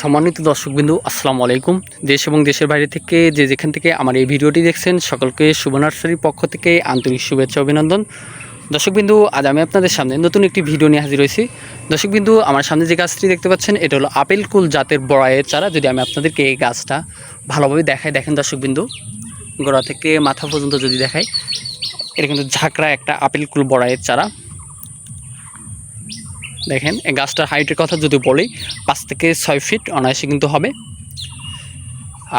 সম্মানিত দর্শকবিন্দু, আসসালামু আলাইকুম। দেশ এবং দেশের বাইরে থেকে যে যেখান থেকে আমার এই ভিডিওটি দেখছেন, সকলকে শুভ নার্সারির পক্ষ থেকে আন্তরিক শুভেচ্ছা অভিনন্দন। দর্শকবিন্দু, আজ আমি আপনাদের সামনে নতুন একটি ভিডিও নিয়ে হাজির হয়েছি। দর্শকবিন্দু, আমার সামনে যে গাছটি দেখতে পাচ্ছেন, এটা হলো আপেল কুল জাতের বড়াইয়ের চারা। যদি আমি আপনাদেরকে এই গাছটা ভালোভাবে দেখাই, দেখেন দর্শকবিন্দু, গোড়া থেকে মাথা পর্যন্ত যদি দেখাই, এটা কিন্তু ঝাঁকড়া একটা আপেল কুল বড়াইয়ের চারা। দেখেন, এই গাছটার হাইটের কথা যদি বলি, পাঁচ থেকে ছয় ফিট অনায়াসে কিন্তু হবে।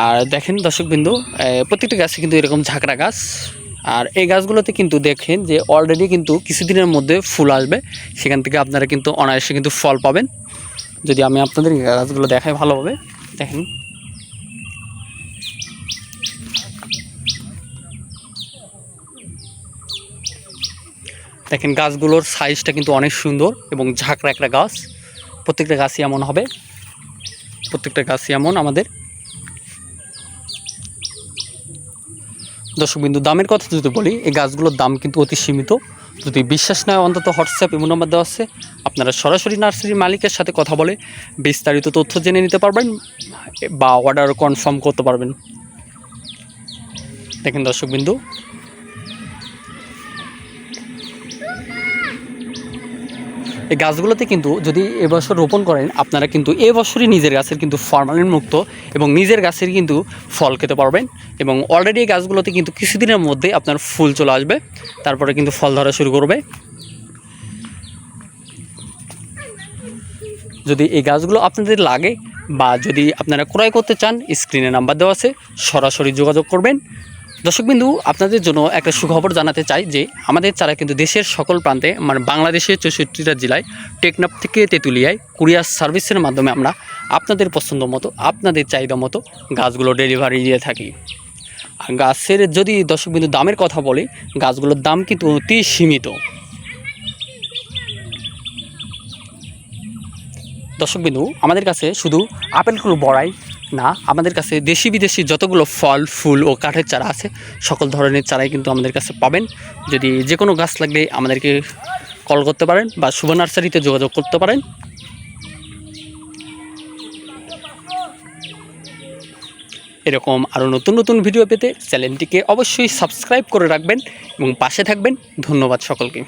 আর দেখেন দর্শকবিন্দু প্রত্যেকটা গাছে কিন্তু এরকম ঝাঁকড়া গাছ। আর এই গাছগুলোতে কিন্তু দেখেন যে অলরেডি কিন্তু কিছুদিনের মধ্যে ফুল আসবে। সেখান থেকে আপনারা কিন্তু অনায়াসে কিন্তু ফল পাবেন। যদি আমি আপনাদের গাছগুলো দেখাই ভালোভাবে, দেখেন। দেখেন গাছগুলোর সাইজটা কিন্তু অনেক সুন্দর এবং ঝাঁকড়া একটা গাছ। প্রত্যেকটা গাছই এমন হবে। প্রত্যেকটা গাছই এমন আমাদের। দর্শকবিন্দু দামের কথা যদি বলি, এই গাছগুলোর দাম কিন্তু অতি সীমিত। যদি বিশ্বাস নয় অন্তত হোয়াটসঅ্যাপ এমন নাম্বার দেওয়া আছে। আপনারা সরাসরি নার্সারির মালিকের সাথে কথা বলে বিস্তারিত তথ্য জেনে নিতে পারবেন বা অর্ডার কনফার্ম করতে পারবেন। দেখেন দর্শকবিন্দু এই গাছগুলোতে কিন্তু যদি এবছর রোপণ করেন, আপনারা কিন্তু এবছরই নিজের গাছের কিন্তু ফরমালিন মুক্ত এবং নিজের গাছের কিন্তু ফল খেতে পারবেন এবং অলরেডি এই গাছগুলোতে কিন্তু কিছুদিনের মধ্যে আপনার ফুল চলে আসবে। তারপরে কিন্তু ফল ধরা শুরু করবে। যদি এই গাছগুলো আপনাদের লাগে বা যদি আপনারা ক্রয় করতে চান স্ক্রিনে নাম্বার দেওয়া আছে, সরাসরি যোগাযোগ করবেন। দর্শকবিন্দু আপনাদের জন্য একটা সুখবর জানাতে চাই যে, আমাদের চারা কিন্তু দেশের সকল প্রান্তে মানে বাংলাদেশের চৌষট্টিটা জেলায় টেকনাফ থেকে তেঁতুলিয়ায় কুরিয়ার সার্ভিসের মাধ্যমে আমরা আপনাদের পছন্দ মতো, আপনাদের চাহিদা মতো গাছগুলো ডেলিভারি দিয়ে থাকি। গাছের যদি দর্শকবিন্দু দামের কথা বলি, গাছগুলোর দাম কিন্তু অতি সীমিত। দর্শকবিন্দু আমাদের কাছে শুধু আপেলগুলো বড়াই না, আমাদের কাছে দেশি বিদেশি যতগুলো ফল, ফুল ও কাঠের চারা আছে, সকল ধরনের চারাই কিন্তু আমাদের কাছে পাবেন। যদি যে কোনো গাছ লাগলে আমাদেরকে কল করতে পারেন বা শুভ নার্সারিতে যোগাযোগ করতে পারেন। এরকম আরও নতুন নতুন ভিডিও পেতে চ্যানেলটিকে অবশ্যই সাবস্ক্রাইব করে রাখবেন এবং পাশে থাকবেন। ধন্যবাদ সকলকে।